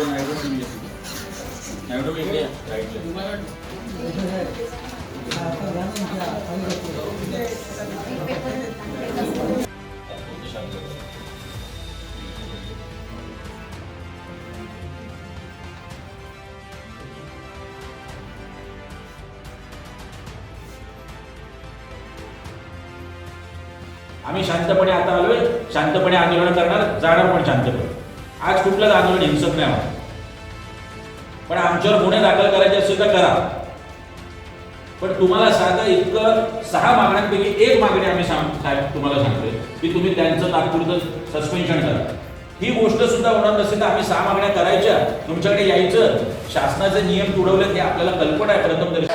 नायडू तुम्ही नायडू इकडे या, राईटला. आम्ही शांतपणे आता आलोय. शांतपणे आंदोलन करणार जाणार पण शांतपणे? आज कुठलंच आंदोलन हिंसक नाही होणार. पण आमच्यावर गुन्हे दाखल करायचे असेल तर करा. पण तुम्हाला साधं इतकं सहा मागण्यांपैकी एक मागणी आम्ही सांग साहेब तुम्हाला सांगतोय की तुम्ही त्यांचं तात्पुरतं सस्पेन्शन करा. ही गोष्ट सुद्धा होणार नसेल तर आम्ही सहा मागण्या करायच्या. तुमच्याकडे यायचं. शासनाचे नियम तुडवले हे आपल्याला कल्पना आहे प्रथम तरी.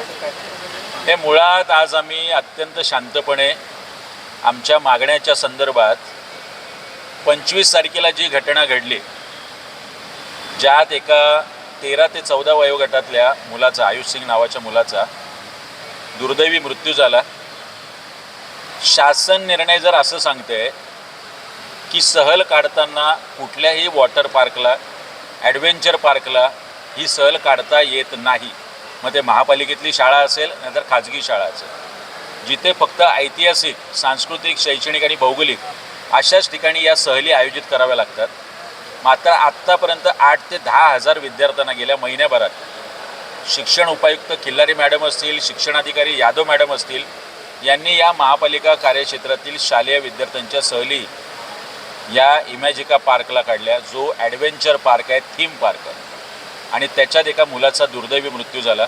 हे मुळात आज आम्ही अत्यंत शांतपणे आमच्या मागण्याच्या संदर्भात पंचवीस तारखेला जी घटना घडली ज्यात एका तेरा ते चौदा वयोगटातल्या मुलाचा आयुष सिंग नावाच्या मुलाचा दुर्दैवी मृत्यू झाला. शासन निर्णय जर असं सांगते की सहल काढताना कुठल्याही वॉटर पार्कला ॲडव्हेंचर पार्कला ही सहल काढता येत नाही. मग ते महापालिकेतली शाळा असेल नाहीतर खाजगी शाळा असेल. जिथे फक्त ऐतिहासिक सांस्कृतिक शैक्षणिक आणि भौगोलिक अशाच ठिकाणी या सहली आयोजित कराव्या लागतात. मात्र आत्तापर्यंत आठ ते दहा हजार विद्यार्थ्यांना गेल्या महिन्याभरात शिक्षण उपायुक्त खिल्लारी मॅडम असतील शिक्षणाधिकारी यादव मॅडम असतील यांनी या महापालिका कार्यक्षेत्रातील शालेय विद्यार्थ्यांच्या सहली या इमॅजिका पार्कला काढल्या. जो ॲडव्हेंचर पार्क आहे थीम पार्क. आहे आणि त्याच्यात एका मुलाचा दुर्दैवी मृत्यू झाला.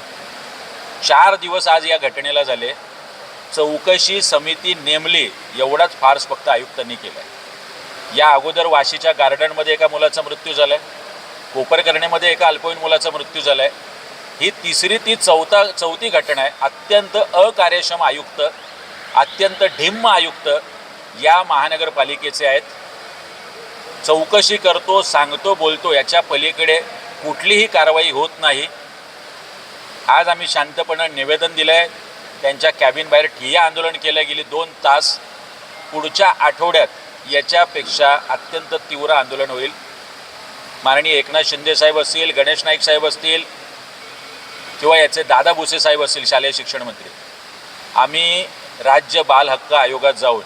चार दिवस आज या घटनेला झाले. चौकशी समिती नेमली एवढाच फार्स फक्त आयुक्तांनी केला आहे या अगोदर वाशीच्या गार्डनमध्ये एका मुलाचा मृत्यू झाला आहे कोपरकर्णीमध्ये एका अल्पवयीन मुलाचा मृत्यू झाला आहे ही तिसरी ती चौथा चौथी घटना आहे. अत्यंत अकार्यक्षम आयुक्त अत्यंत ढिम्म आयुक्त या महानगरपालिकेचे आहेत. चौकशी करतो सांगतो बोलतो याच्या पलीकडे कुठलीही कारवाई होत नाही. आज आम्ही शांतपणे निवेदन दिलं आहे त्यांच्या कॅबिन बाहेर ठिय्या आंदोलन केलं गेली. दोन तास पुढच्या आठवड्यात याच्यापेक्षा अत्यंत तीव्र आंदोलन होईल. माननीय एकनाथ शिंदे साहेब असतील गणेश नाईक साहेब असतील किंवा याचे दादा भुसे साहेब असतील शालेय शिक्षण मंत्री. आम्ही राज्य बाल हक्क आयोगात जाऊन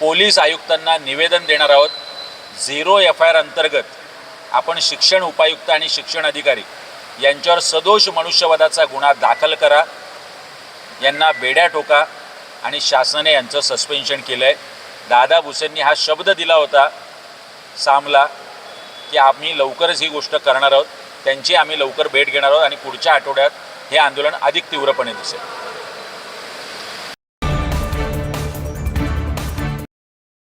पोलीस आयुक्तांना निवेदन देणार आहोत. झिरो एफ आय आर अंतर्गत आपण शिक्षण उपायुक्त आणि शिक्षण अधिकारी यांच्यावर सदोष मनुष्यवधाचा गुन्हा दाखल करा. यांना बेड्या टोका आणि शासनाने यांचं सस्पेन्शन केलं आहे दादा भुसेंनी हा शब्द दिला होता सामला की आम्ही लवकरच ही गोष्ट करणार आहोत. त्यांची आम्ही लवकर भेट घेणार आहोत आणि पुढच्या आठवड्यात हे आंदोलन अधिक तीव्रपणे दिसेल.